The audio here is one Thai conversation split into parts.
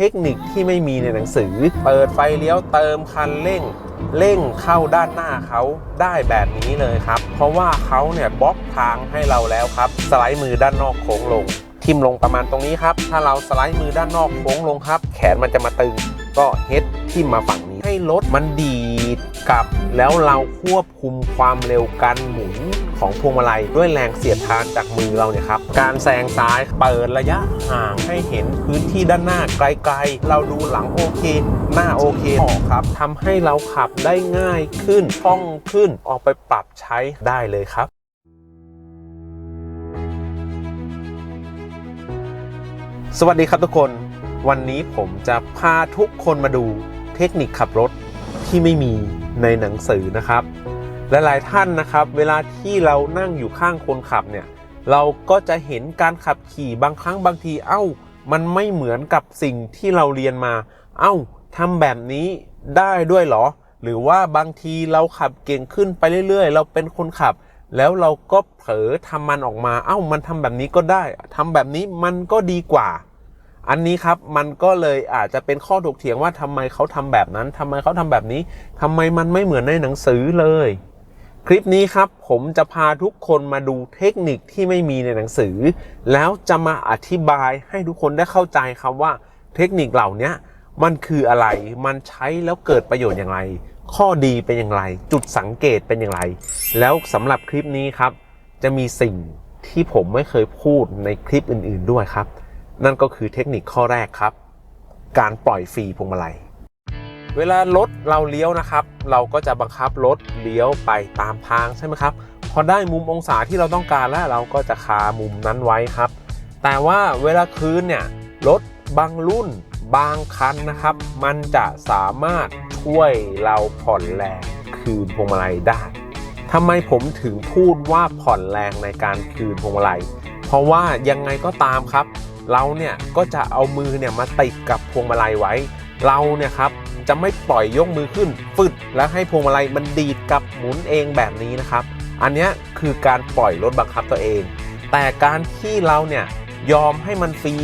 เทคนิคที่ไม่มีในหนังสือ เปิดไฟเลี้ยวเติมคันเร่ง เร่งเข้าด้านหน้าเขาได้แบบนี้เลยครับ เพราะว่าเขาเนี่ยบล็อกทางให้เราแล้วครับ สไลด์มือด้านนอกโค้งลง ทิมลงประมาณตรงนี้ครับ ถ้าเราสไลด์มือด้านนอกโค้งลงครับ แขนมันจะมาตึง ก็เฮด ทิมมาฝั่งนี้ ให้รถมันดีดกลับ แล้วเราควบคุมความเร็วการหมุนของพวงมาลัยด้วยแรงเสียดทานจากมือเราเนี่ยครับ การแซงซ้ายเปิดระยะห่างให้เห็นพื้นที่ด้านหน้าไกลๆ เราดูหลังโอเค หน้าโอเคออกครับทำให้เราขับได้ง่ายขึ้นคล่องขึ้นออกไปปรับใช้ได้เลยครับสวัสดีครับทุกคน วันนี้ผมจะพาทุกคนมาดู เทคนิคขับรถที่ไม่มีในหนังสือนะครับและหลายท่านนะครับ เวลาที่เรานั่งอยู่ข้างคนขับเนี่ยเราก็จะเห็นการขับขี่บางครั้งบางทีเอ้า มันไม่เหมือนกับสิ่งที่เราเรียนมา เอ้าทำแบบนี้ได้ด้วยเหรอ หรือว่าบางทีเราขับเก่งขึ้นไปเรื่อย ๆ เราเป็นคนขับ แล้วเราก็เผลอทำมันออกมา เอ้ามันทำแบบนี้ก็ได้ทำแบบนี้มันก็ดีกว่า อันนี้ครับมันก็เลยอาจจะเป็นข้อถกเถียงว่าทำไมเขาทำแบบนั้นทำไมเขาทำแบบนี้ทำไมมันไม่เหมือนในหนังสือเลย คลิปนี้ครับผมจะพาทุกคนมาดูเทคนิคที่ไม่มีในหนังสือ แล้วจะมาอธิบายให้ทุกคนได้เข้าใจครับว่าเทคนิคเหล่านี้มันคืออะไร มันใช้แล้วเกิดประโยชน์อย่างไร ข้อดีเป็นอย่างไร จุดสังเกตเป็นอย่างไร แล้วสำหรับคลิปนี้ครับ จะมีสิ่งที่ผมไม่เคยพูดในคลิปอื่น ๆด้วยครับ นั่นก็คือเทคนิคข้อแรกครับ การปล่อยฟรีพวงมาลัย เวลารถเราเลี้ยวนะครับ เราก็จะบังคับรถเลี้ยวไปตามทางใช่ไหมครับ พอได้มุมองศาที่เราต้องการแล้วเราก็จะคามุมนั้นไว้ครับ แต่ว่าเวลาคืนเนี่ยรถบางรุ่นบางคันนะครับ มันจะสามารถช่วยเราผ่อนแรงคืนพวงมาลัยได้ทำไมผมถึงพูดว่าผ่อนแรงในการคืนพวงมาลัย เพราะว่ายังไงก็ตามครับ เราเนี่ยก็จะเอามือเนี่ยมาติดกับพวงมาลัยไว้ เราเนี่ยครับจะไม่ปล่อยยกมือขึ้นฟึดแล้วให้พวงมาลัยมันดีดกับหมุนเองแบบนี้นะครับ อันนี้คือการปล่อยรถบังคับตัวเอง แต่การที่เราเนี่ยยอมให้มันฟรี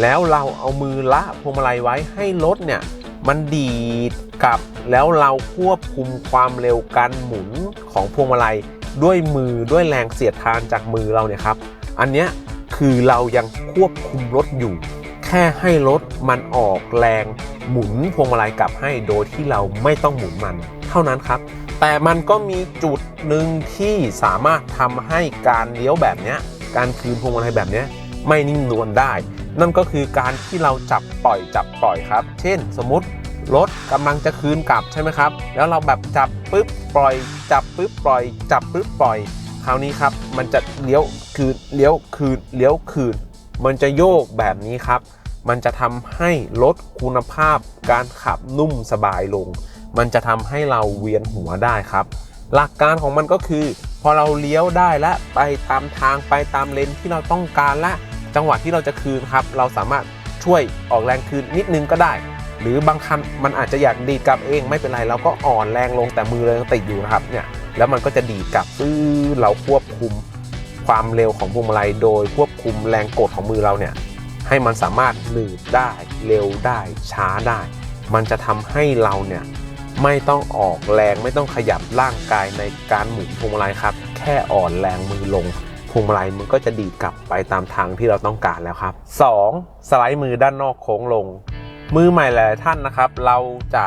แล้วเราเอามือละพวงมาลัยไว้ให้รถเนี่ยมันดีดกลับแล้วเราควบคุมความเร็วการหมุนของพวงมาลัยด้วยมือด้วยแรงเสียดทานจากมือเราเนี่ยครับ อันเนี้ย คือเรายังควบคุมรถอยู่ แค่ให้รถมันออกแรงหมุนพวงมาลัยกลับให้โดยที่เราไม่ต้องหมุนมัน เท่านั้นครับ แต่มันก็มีจุดหนึ่งที่สามารถทำให้การเลี้ยวแบบนี้การคืนพวงมาลัยแบบนี้ไม่นิ่งนวลได้ นั่นก็คือการที่เราจับปล่อยจับปล่อยครับ เช่น สมมติรถกำลังจะคืนกลับใช่ไหมครับ แล้วเราแบบจับปุ๊บปล่อย จับปุ๊บปล่อย จับปุ๊บปล่อย คราวนี้ครับมันจะเลี้ยวคืนเลี้ยวคืนเลี้ยวคืน มันจะโยกแบบนี้ครับ มันจะทำให้ลดคุณภาพการขับนุ่มสบายลง มันจะทำให้เราเวียนหัวได้ครับ หลักการของมันก็คือ พอเราเลี้ยวได้และไปตามทางไปตามเลนที่เราต้องการและจังหวะที่เราจะคืนครับ เราสามารถช่วยออกแรงคืนนิดนึงก็ได้ หรือบางคันมันอาจจะอยากดีดกลับเองไม่เป็นไรเราก็อ่อนแรงลงแต่มือเรายังติดอยู่นะครับเนี่ย แล้วมันก็จะดีดกลับซื้อเราควบคุมความเร็วของพวงมาลัย โดยควบคุมแรงกดของมือเราเนี่ยให้มันสามารถหนืดได้เร็วได้ช้าได้ มันจะทำให้เราเนี่ยไม่ต้องออกแรงไม่ต้องขยับร่างกายในการหมุนพวงมาลัยครับ แค่อ่อนแรงมือลงพวงมาลัยมันก็จะดีดกลับไปตามทางที่เราต้องการแล้วครับ 2. สไลด์มือด้านนอกโค้งลง มือใหม่หลายท่านนะครับ เราจะ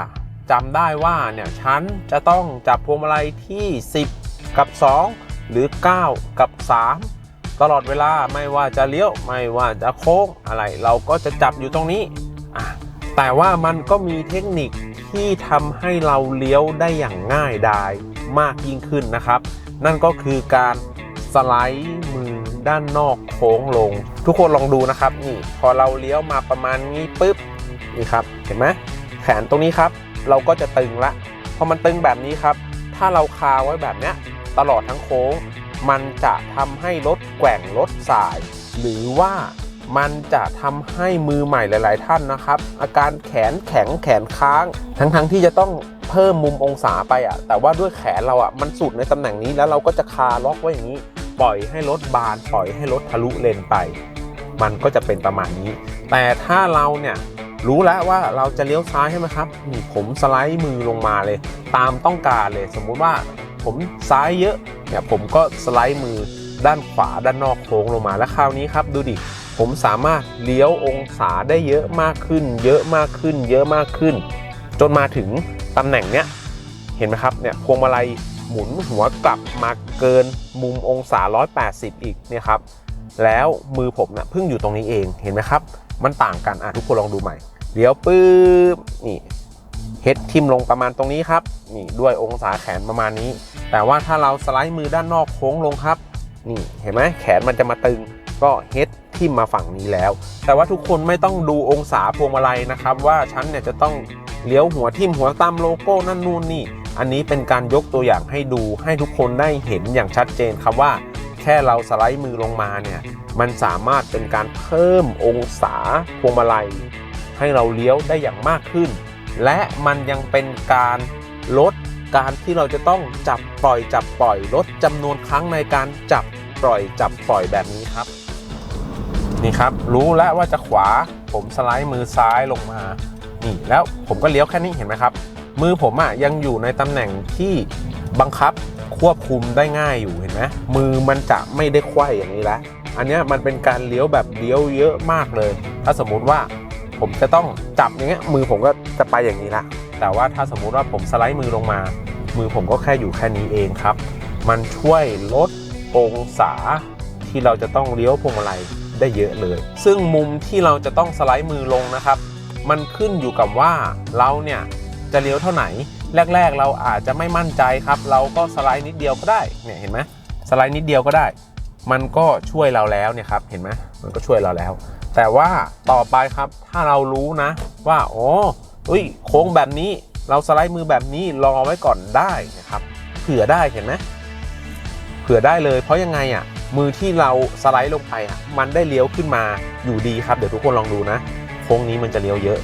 จำได้ว่าเนี่ยฉันจะต้องจับพวงมาลัยที่ 10 กับ 2 หรือ 9 กับ 3 ตลอดเวลาไม่ว่าจะเลี้ยวไม่ว่าจะโค้งอะไร เราก็จะจับอยู่ตรงนี้อะแต่ว่ามันก็มีเทคนิคที่ทำให้เราเลี้ยวได้อย่างง่ายดายมากยิ่งขึ้นนะครับ นั่นก็คือการสไลด์มือด้านนอกโค้งลง ทุกคนลองดูนะครับนี่พอเราเลี้ยวมาประมาณนี้ปุ๊บนี่ครับเห็นไหมแขนตรงนี้ครับ เราก็จะตึงละพอมันตึงแบบนี้ครับ ถ้าเราคาไว้แบบนี้ตลอดทั้งโค้ง มันจะทำให้รถแกว่งรถสาย หรือว่ามันจะทำให้มือใหม่หลาย ๆ ท่านนะครับ อาการแขนแข็งแขนค้าง ทั้งๆที่จะต้องเพิ่มมุมองศาไปอะแต่ว่าด้วยแขนเราอะมันสุดในตำแหน่งนี้แล้วเราก็จะคาล็อกไว้อย่างนี้ ปล่อยให้รถบานปล่อยให้รถทะลุเลนไป มันก็จะเป็นประมาณนี้ แต่ถ้าเราเนี่ย รู้แล้วว่าเราจะเลี้ยวซ้ายใช่ไหมครับนี่ผมสไลด์มือลงมาเลย ตามต้องการเลย สมมุติว่าผมซ้ายเยอะเนี่ยผมก็สไลด์มือด้านขวาด้านนอกโค้งลงมาแล้วคราวนี้ครับ ดูดิผมสามารถเลี้ยวองศาได้เยอะมากขึ้น เยอะมากขึ้น เยอะมากขึ้น จนมาถึงตำแหน่งเนี้ยเห็นไหมครับเนี่ยพวงมาลัยหมุนหัวกลับมาเกินมุมองศา 180 อีกเนี่ยครับแล้วมือผมนะ่ะเพิ่งอยู่ตรงนี้เองเห็นไหมครับ มันต่างกันอะทุกคนลองดูใหม่เลี้ยวปื๊บนี่เฮดทิมลงประมาณตรงนี้ครับนี่ด้วยองศาแขนประมาณนี้ แต่ว่าถ้าเราสไลด์มือด้านนอกโค้งลงครับนี่เห็นไหมแขนมันจะมาตึงก็เฮดทิมมาฝั่งนี้แล้ว แต่ว่าทุกคนไม่ต้องดูองศาพวงมาลัยนะครับ ว่าฉันเนี่ยจะต้องเลี้ยวหัวทิมหัวตามโลโก้นั่นนู่นนี่ อันนี้เป็นการยกตัวอย่างให้ดูให้ทุกคนได้เห็นอย่างชัดเจนครับว่า แค่เราสไลด์มือลงมาเนี่ย มันสามารถเป็นการเพิ่มองศาพวงมาลัย ให้เราเลี้ยวได้อย่างมากขึ้น และมันยังเป็นการลดการที่เราจะต้องจับปล่อยจับปล่อยลดจำนวนครั้งในการจับปล่อยจับปล่อยแบบนี้ครับ นี่ครับ รู้แล้วว่าจะขวาผมสไลด์มือซ้ายลงมา นี่แล้วผมก็เลี้ยวแค่นี้เห็นไหมครับ มือผมอะ่ะยังอยู่ในตำแหน่งที่บังคับควบคุมได้ง่ายอยู่เห็นไหมมือมันจะไม่ได้ไขว้อย่างนี้แล้ว อันนี้มันเป็นการเลี้ยวแบบเลี้ยวเยอะมากเลย ถ้าสมมุติว่าผมจะต้องจับอย่างเงี้ยมือผมก็จะไปอย่างนี้ละ แต่ว่าถ้าสมมุติว่าผมสไลด์มือลงมา มือผมก็แค่อยู่แค่นี้เองครับ มันช่วยลดองศาที่เราจะต้องเลี้ยวพวงมาลัยได้เยอะเลย ซึ่งมุมที่เราจะต้องสไลด์มือลงนะครับ มันขึ้นอยู่กับว่าเราเนี่ยจะเลี้ยวเท่าไหร่แรก ๆ เราอาจจะไม่มั่นใจครับ เราก็สไลด์นิดเดียวก็ได้ เนี่ยเห็นไหมสไลด์นิดเดียวก็ได้ มันก็ช่วยเราแล้วเนี่ยครับเห็นไหมมันก็ช่วยเราแล้ว แต่ว่าต่อไปครับถ้าเรารู้นะว่าโอ้อุ้ยโค้งแบบนี้เราสไลด์มือแบบนี้รอไว้ก่อนได้นะครับเผื่อได้เห็นไหมเผื่อได้เลยเพราะยังไงอะมือที่เราสไลด์ลงไปอะมันได้เลี้ยวขึ้นมาอยู่ดีครับเดี๋ยวทุกคนลองดูนะ โค้งนี้มันจะเลี้ยวเยอะ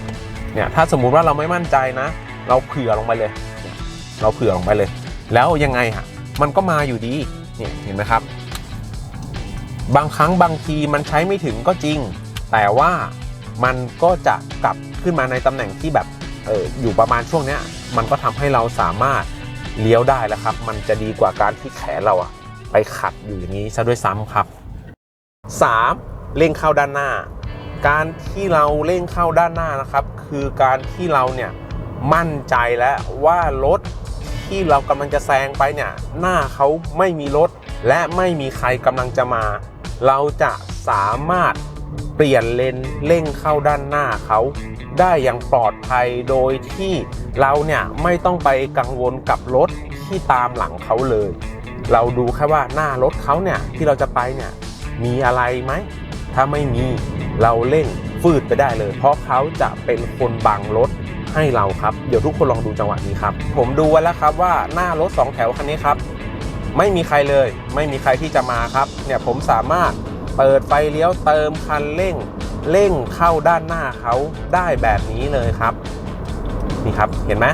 เนี่ยถ้าสมมุติว่าเราไม่มั่นใจนะ เราเผื่อลงไปเลยเนี่ยเราเผื่อลงไปเลย แล้วยังไงฮะมันก็มาอยู่ดีเนี่ยเห็นไหมครับ บางครั้งบางทีมันใช้ไม่ถึงก็จริง แต่ว่ามันก็จะกลับขึ้นมาในตำแหน่งที่แบบเอออยู่ประมาณช่วงเนี้ยมันก็ทำให้เราสามารถเลี้ยวได้แล้วครับ มันจะดีกว่าการที่แขนเราอะไปขัดอยู่อย่างนี้ซะด้วยซ้ำครับ 3. เร่งเข้าด้านหน้า การที่เราเร่งเข้าด้านหน้านะครับ คือการที่เราเนี่ยมั่นใจแล้วว่ารถที่เรากำลังจะแซงไปเนี่ยหน้าเขาไม่มีรถและไม่มีใครกำลังจะมา เราจะสามารถเปลี่ยนเลนเร่งเข้าด้านหน้าเขาได้อย่างปลอดภัยโดยที่เราเนี่ยไม่ต้องไปกังวลกับรถที่ตามหลังเขาเลย เราดูแค่ว่าหน้ารถเขาเนี่ยที่เราจะไปเนี่ยมีอะไรไหม ถ้าไม่มีเราเร่งฟืดไปได้เลย เพราะเขาจะเป็นคนบังรถให้เราครับ เดี๋ยวทุกคนลองดูจังหวะนี้ครับ ผมดูไว้แล้วครับว่าหน้ารถ 2 แถวคันนี้ครับ ไม่มีใครเลย ไม่มีใครที่จะมาครับเนี่ยผมสามารถเปิดไฟเลี้ยวเติมคันเร่งเร่งเข้าด้านหน้าเขาได้แบบนี้เลยครับ นี่ครับเห็นไหม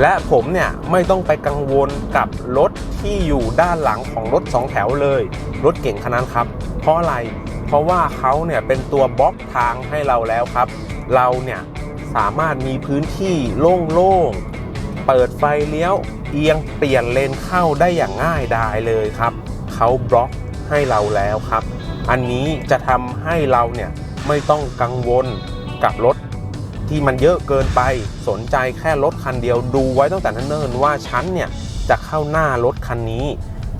และผมเนี่ยไม่ต้องไปกังวลกับรถที่อยู่ด้านหลังของรถ2แถวเลย รถเก่งคันนั้นครับ เพราะอะไรเพราะว่าเขาเนี่ยเป็นตัวบล็อกทางให้เราแล้วครับ เราเนี่ยสามารถมีพื้นที่โล่งๆ เปิดไฟเลี้ยวเอียงเปลี่ยนเลนเข้าได้อย่างง่ายดายเลยครับเขาบล็อกให้เราแล้วครับ อันนี้จะทำให้เราเนี่ยไม่ต้องกังวลกับรถที่มันเยอะเกินไปสนใจแค่รถคันเดียวดูไว้ตั้งแต่นั่นเนิ่นว่าฉันเนี่ยจะเข้าหน้ารถคันนี้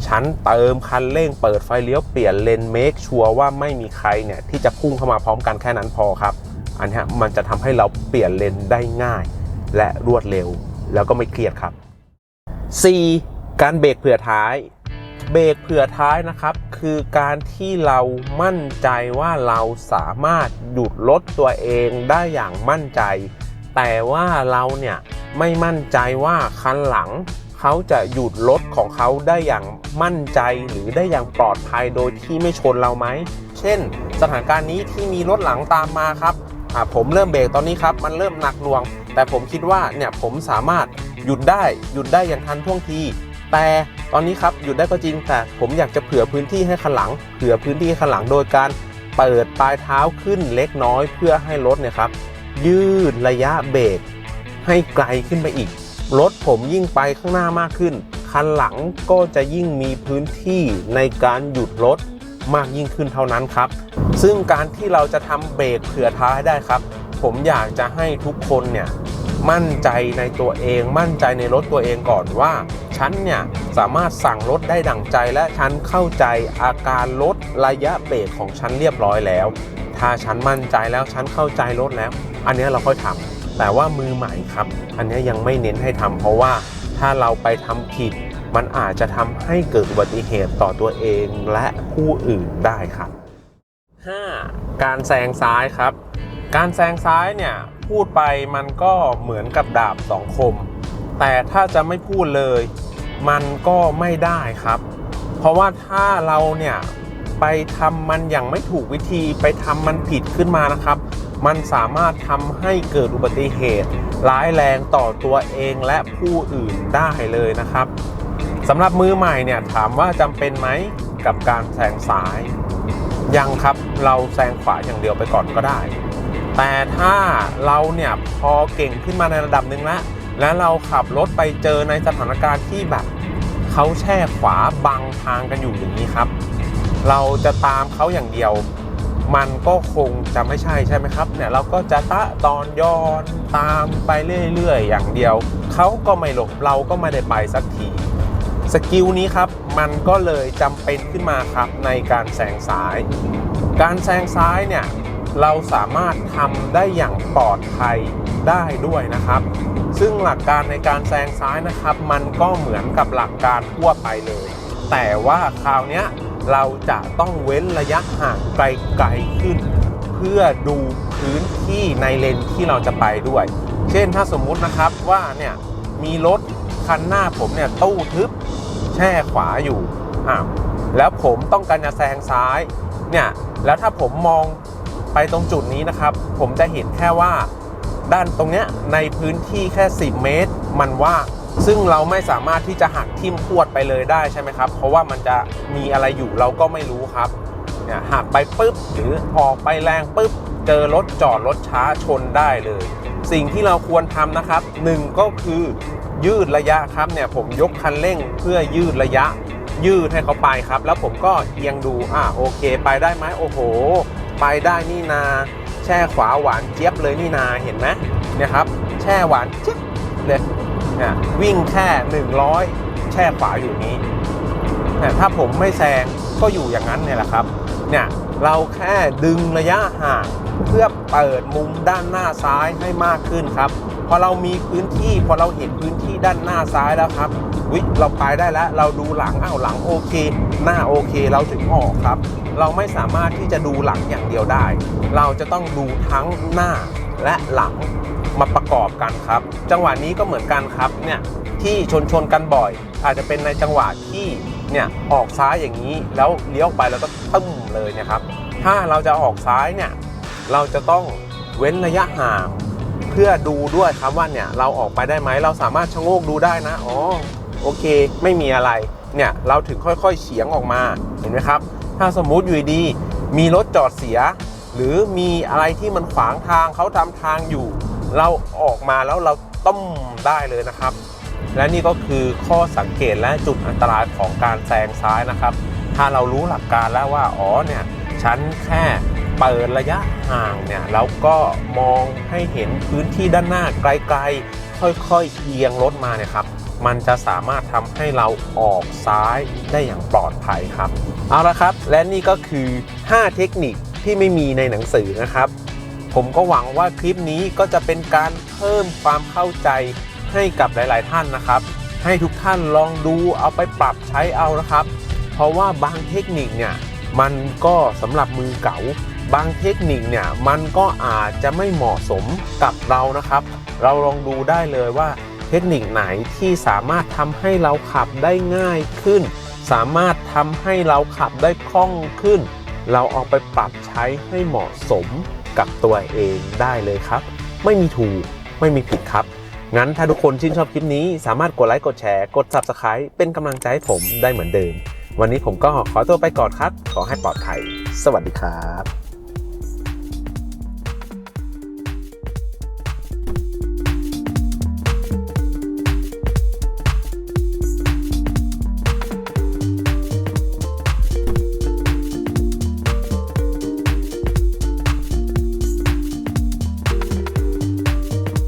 ฉันเติมคันเร่งเปิดไฟเลี้ยวเปลี่ยนเลนเมคชัวร์ว่าไม่มีใครเนี่ยที่จะพุ่งเข้ามาพร้อมกันแค่นั้นพอครับ อันนี้มันจะทำให้เราเปลี่ยนเลนได้ง่าย และรวดเร็ว แล้วก็ไม่เครียดครับ 4. การเบรกเผื่อท้าย เบรกเผื่อท้ายนะครับ คือการที่เรามั่นใจว่าเราสามารถหยุดรถตัวเองได้อย่างมั่นใจ แต่ว่าเราเนี่ยไม่มั่นใจว่าคันหลังเขาจะหยุดรถของเขาได้อย่างมั่นใจหรือได้อย่างปลอดภัยโดยที่ไม่ชนเราไหม เช่น สถานการณ์นี้ที่มีรถหลังตามมาครับอ่าผมเริ่มเบรกตอนนี้ครับ มันเริ่มหนักหน่วง แต่ผมคิดว่าเนี่ยผมสามารถหยุดได้หยุดได้อย่างทันท่วงที แต่ตอนนี้ครับหยุดได้ก็จริงแต่ผมอยากจะเผื่อพื้นที่ให้คันหลัง เผื่อพื้นที่ให้คันหลังโดยการเปิดปลายเท้าขึ้นเล็กน้อยเพื่อให้รถเนี่ยครับยืดระยะเบรกให้ไกลขึ้นไปอีก รถผมยิ่งไปข้างหน้ามากขึ้น คันหลังก็จะยิ่งมีพื้นที่ในการหยุดรถมากยิ่งขึ้นเท่านั้นครับ ซึ่งการที่เราจะทำเบรกเผื่อท้ายได้ครับ ผมอยากจะให้ทุกคนเนี่ยมั่นใจในตัวเอง มั่นใจในรถตัวเองก่อนว่า ฉันเนี่ยสามารถสั่งรถได้ดั่งใจและฉันเข้าใจอาการลดระยะเบรกของฉันเรียบร้อยแล้ว ถ้าฉันมั่นใจแล้วฉันเข้าใจรถแล้ว อันนี้เราค่อยทำแต่ว่ามือใหม่ครับ อันนี้ยยังไม่เน้นให้ทำเพราะว่าถ้าเราไปทำผิด มันอาจจะทำให้เกิดอุบัติเหตุต่อตัวเองและผู้อื่นได้ครับ 5. การแซงซ้ายครับ การแซงซ้ายเนี่ยพูดไปมันก็เหมือนกับดาบสองคม แต่ถ้าจะไม่พูดเลย มันก็ไม่ได้ครับ เพราะว่าถ้าเราเนี่ยไปทำมันอย่างไม่ถูกวิธีไปทำมันผิดขึ้นมานะครับ มันสามารถทำให้เกิดอุบัติเหตุ ร้ายแรงต่อตัวเองและผู้อื่นได้เลยนะครับสำหรับมือใหม่เนี่ยถามว่าจำเป็นไหมกับการแซงซ้าย ยังครับเราแซงขวาอย่างเดียวไปก่อนก็ได้ แต่ถ้าเราเนี่ยพอเก่งขึ้นมาในระดับหนึ่งแล้วและเราขับรถไปเจอในสถานการณ์ที่แบบเขาแช่ขวาบังทางกันอยู่อย่างนี้ครับ เราจะตามเขาอย่างเดียว มันก็คงจะไม่ใช่ใช่ไหมครับเนี่ยเราก็จะตะตอนย้อนตามไปเรื่อยๆ อย่างเดียว เขาก็ไม่หลบเราก็ไม่ได้ไปสักทีสกิลนี้ครับมันก็เลยจำเป็นขึ้นมาครับในการแซงซ้าย การแซงซ้ายเนี่ย เราสามารถทำได้อย่างปลอดภัยได้ด้วยนะครับ ซึ่งหลักการในการแซงซ้ายนะครับ มันก็เหมือนกับหลักการทั่วไปเลย แต่ว่าคราวนี้เราจะต้องเว้นระยะห่างไกลๆขึ้น เพื่อดูพื้นที่ในเลนที่เราจะไปด้วย เช่นถ้าสมมุตินะครับว่าเนี่ยมีรถคันหน้าผมเนี่ยตู้ทึบแช่ขวาอยู่อ้าวแล้วผมต้องการจะแซงซ้ายเนี่ยแล้วถ้าผมมอง ไปตรงจุดนี้นะครับ ผมจะเห็นแค่ว่าด้านตรงเนี้ยในพื้นที่แค่ 10 เมตร มันว่างซึ่งเราไม่สามารถที่จะหักทิ่มพวดไปเลยได้ใช่ไหมครับ เพราะว่ามันจะมีอะไรอยู่เราก็ไม่รู้ครับเนี่ยหักไปปุ๊บหรือออกไปแรงปุ๊บเจอรถจอดรถช้าชนได้เลย สิ่งที่เราควรทำนะครับหนึ่งก็คือยืดระยะครับเนี่ยผมยกคันเร่งเพื่อยืดระยะยืดให้เขาไปครับ แล้วผมก็เอียงดูอ่าโอเค ไปได้ไหมโอ้โห ไปได้นี่นา แช่ขวาหวานเจี๊ยบเลยนี่นาเห็นไหมเนี่ยครับ แช่หวานเจี๊ยบเลยเนี่ยวิ่งแค่ 100 แช่ขวาอยู่นี้แต่ถ้าผมไม่แซงก็อยู่อย่างนั้นเนี่ยแหละครับ เนี่ยเราแค่ดึงระยะห่างเพื่อเปิดมุมด้านหน้าซ้ายให้มากขึ้นครับ พอเรามีพื้นที่พอเราเห็นพื้นที่ด้านหน้าซ้ายแล้วครับ วิเราไปได้แล้ว เราดูหลังอ้าวหลังโอเค หน้าโอเคเราถึงออกครับ เราไม่สามารถที่จะดูหลังอย่างเดียวได้ เราจะต้องดูทั้งหน้าและหลังมาประกอบกันครับ จังหวะนี้ก็เหมือนกันครับเนี่ยที่ชนชนกันบ่อย อาจจะเป็นในจังหวะที่เนี่ยออกซ้ายอย่างนี้แล้วเลี้ยวไปแล้วก็ตึ้มเลยเนะครับ ถ้าเราจะออกซ้ายเนี่ยเราจะต้องเว้นระยะห่างเพื่อดูด้วยครับว่าเนี่ยเราออกไปได้ไหมเราสามารถชะโงกดูได้นะอ๋อ โอเค ไม่มีอะไร เนี่ยเราถึงค่อยๆเฉียงออกมา เห็นไหมครับ ถ้าสมมุติอยู่ดี มีรถจอดเสีย หรือมีอะไรที่มันขวางทางเขาทำทางอยู่ เราออกมาแล้วเราต้มได้เลยนะครับ และนี่ก็คือข้อสังเกตและจุดอันตรายของการแซงซ้ายนะครับ ถ้าเรารู้หลักการแล้วว่า อ๋อ เนี่ย ฉันแค่เปิดระยะห่างเนี่ยแล้วก็มองให้เห็นพื้นที่ด้านหน้าไกลๆ ค่อยๆเอียงรถมาเนี่ยครับ มันจะสามารถทำให้เราออกซ้ายได้อย่างปลอดภัยครับ เอาละครับ และนี่ก็คือ 5 เทคนิคที่ไม่มีในหนังสือนะครับ ผมก็หวังว่าคลิปนี้ก็จะเป็นการเพิ่มความเข้าใจให้กับหลาย ๆ ท่านนะครับ ให้ทุกท่านลองดูเอาไปปรับใช้เอานะครับ เพราะว่าบางเทคนิคเนี่ยมันก็สำหรับมือเก๋าบางเทคนิคเนี่ยมันก็อาจจะไม่เหมาะสมกับเรานะครับ เราลองดูได้เลยว่า ทคนิคไหนที่สามารถทำให้เราขับได้ง่ายขึ้น สามารถทำให้เราขับได้คล่องขึ้น เราเอาไปปรับใช้ให้เหมาะสมกับตัวเองได้เลยครับ ไม่มีถูกไม่มีผิดครับ งั้นถ้าทุกคนชื่นชอบคลิปนี้ สามารถกดไลค์กดแชร์กด Subscribe เป็นกำลังใจให้ผมได้เหมือนเดิม วันนี้ผมก็ขอตัวไปก่อนครับ ขอให้ปลอดภัย สวัสดีครับ